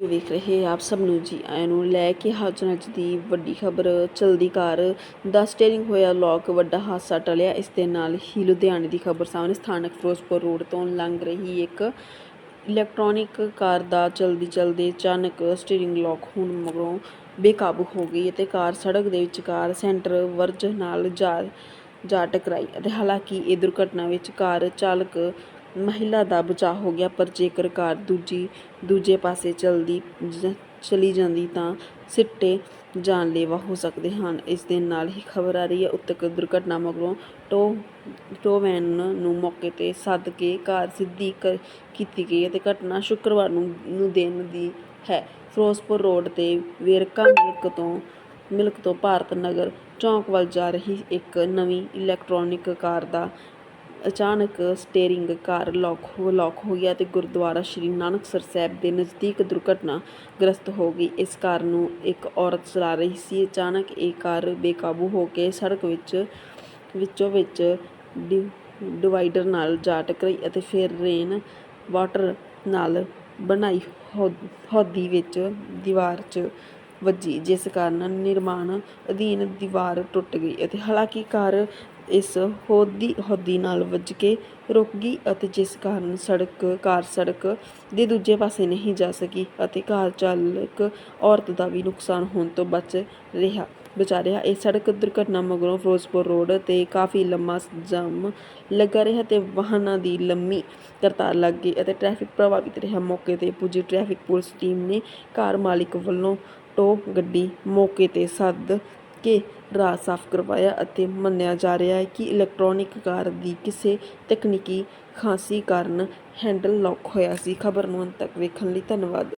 ਵੇਖ ਰਹੇ ਆਪ ਸਭ ਨੂੰ ਜੀ, ਆਇਆਂ ਨੂੰ ਲੈ ਕੇ ਹਾਜ਼ਰ ਅੱਜ ਦੀ ਵੱਡੀ ਖਬਰ ਚਲਦੀ ਕਾਰ। ਦਾ ਸਟੀਅਰਿੰਗ ਹੋਇਆ ਲੋਕ ਵੱਡਾ ਹਾਦਸਾ ਟਲਿਆ। ਇਸ ਦੇ ਨਾਲ ਹੀ ਲੁਧਿਆਣੇ ਦੀ ਖਬਰ ਸਾਹਮਣੇ ਸਥਾਨਕ ਫਿਰੋਜ਼ਪੁਰ ਰੋਡ ਤੋਂ ਲੰਘ ਰਹੀ ਇੱਕ ਇਲੈਕਟ੍ਰੋਨਿਕ ਕਾਰ ਦਾ ਚਲਦੀ ਚਲਦੇ ਅਚਾਨਕ ਸਟੀਅਰਿੰਗ ਲੋਕ ਹੋਣ ਮਗਰੋਂ ਬੇਕਾਬੂ ਹੋ ਗਈ ਅਤੇ ਕਾਰ ਸੜਕ ਦੇ ਵਿਚਕਾਰ ਸੈਂਟਰ ਵਰਜ ਨਾਲ ਜਾ ਜਾ ਟਕਰਾਈ। ਅਤੇ ਹਾਲਾਂਕਿ ਇਹ ਦੁਰਘਟਨਾ ਵਿੱਚ ਕਾਰ ਚਾਲਕ ਮਹਿਲਾ ਦਾ ਬਚਾਅ ਹੋ ਗਿਆ, ਪਰ ਜੇਕਰ ਕਾਰ ਦੂਜੀ, ਦੂਜੇ ਪਾਸੇ ਚਲਦੀ, ਜ- ਚਲੀ ਜਾਂਦੀ ਤਾਂ ਸਿੱਟੇ ਜਾਨਲੇਵਾ ਹੋ ਸਕਦੇ ਹਨ। ਇਸ ਦੇ ਨਾਲ ਹੀ ਖਬਰ ਆ ਰਹੀ ਹੈ, ਉਤਕ ਦੁਰਘਟਨਾ ਮਗਰੋਂ ਟੋ ਟੋ ਵੈਨ ਨੂੰ ਮੌਕੇ ਤੇ ਸੱਦ ਕੇ ਕਾਰ ਸਿੱਧੀ ਕ- ਕੀਤੀ ਗਈ ਅਤੇ ਘਟਨਾ ਸ਼ੁੱਕਰਵਾਰ ਨੂੰ ਨੂੰ ਦਿਨ ਦੀ ਹੈ। ਫਿਰੋਜ਼ਪੁਰ ਰੋਡ ਤੇ ਵੇਰਕਾ ਮਿਲਕ ਤੋਂ ਮਿਲਕ ਤੋਂ ਭਾਰਤ ਨਗਰ ਚੌਂਕ ਵੱਲ ਜਾ ਰਹੀ ਇੱਕ ਨਵੀਂ ਇਲੈਕਟ੍ਰੋਨਿਕ ਕਾਰ ਦਾ ਅਚਾਨਕ ਸਟੀਅਰਿੰਗ ਕਾਰ ਲੌਕ ਹੋ ਲੌਕ ਹੋ ਗਿਆ ਤੇ ਗੁਰਦੁਆਰਾ ਸ਼੍ਰੀ ਨਾਨਕਸਰ ਸਾਹਿਬ ਦੇ ਨਜ਼ਦੀਕ ਦੁਰਘਟਨਾ ਗ੍ਰਸਤ ਹੋ ਗਈ। ਇਸ ਕਾਰ ਨੂੰ ਇੱਕ ਔਰਤ ਚਲਾ ਰਹੀ ਸੀ। ਅਚਾਨਕ ਇਹ ਕਾਰ ਬੇਕਾਬੂ ਹੋ ਕੇ ਸੜਕ ਵਿੱਚ, ਵਿੱਚੋਂ ਵਿੱਚ ਡਿ- ਡਿਵਾਈਡਰ ਨਾਲ ਜਾ ਟਕਰਾਈ ਅਤੇ ਫਿਰ ਰੇਨ ਵਾਟਰ ਨਾਲ ਬਣਾਈ ਹੌ- ਹੌਦੀ ਵਿੱਚ ਦੀਵਾਰ 'ਚ ਵੱਜੀ, ਜਿਸ ਕਾਰਨ ਨਿਰਮਾਣ ਅਧੀਨ ਦੀਵਾਰ ਟੁੱਟ ਗਈ ਅਤੇ ਹਾਲਾਂਕਿ ਕਾਰ ਇਸ ਹੌਦੀ ਹੌਦੀ ਨਾਲ ਵੱਜ ਕੇ ਰੁਕ ਗਈ ਅਤੇ ਜਿਸ ਕਾਰਨ ਸੜਕ, ਕਾਰ ਸੜਕ ਦੇ ਦੂਜੇ ਪਾਸੇ ਨਹੀਂ ਜਾ ਸਕੀ ਅਤੇ ਕਾਰ ਚਾਲਕ ਔਰਤ ਦਾ ਵੀ ਨੁਕਸਾਨ ਹੋਣ ਤੋਂ ਬਚ ਰਿਹਾ, ਬਚਾ ਰਿਹਾ। ਇਹ ਸੜਕ ਦੁਰਘਟਨਾ ਮਗਰੋਂ ਫਿਰੋਜ਼ਪੁਰ ਰੋਡ ਤੇ ਕਾਫੀ ਲੰਮਾ ਜਾਮ ਲੱਗਾ ਰਿਹਾ ਤੇ ਵਾਹਨਾਂ ਦੀ ਲੰਮੀ ਕਤਾਰ ਲੱਗ ਗਈ ਅਤੇ ਟ੍ਰੈਫਿਕ ਪ੍ਰਭਾਵਿਤ ਰਿਹਾ। ਮੌਕੇ ਤੇ ਪੁੱਜੀ ਟ੍ਰੈਫਿਕ ਪੁਲਿਸ ਟੀਮ ਨੇ ਕਾਰ ਮਾਲਿਕ ਵੱਲੋਂ ਟੋ ਗੱਡੀ ਮੌਕੇ ਤੇ ਸੱਦ ਕੇ ਰਾਹ ਸਾਫ਼ ਕਰਵਾਇਆ ਅਤੇ ਮੰਨਿਆ ਜਾ ਰਿਹਾ ਹੈ ਕਿ ਇਲੈਕਟ੍ਰੋਨਿਕ ਕਾਰ ਦੀ ਕਿਸੇ ਤਕਨੀਕੀ ਖਾਂਸੀ ਕਾਰਨ ਹੈਂਡਲ ਲੌਕ ਹੋਇਆ ਸੀ। ਖਬਰ ਨੂੰ ਅੰਤ ਤੱਕ ਵੇਖਣ ਲਈ ਧੰਨਵਾਦ।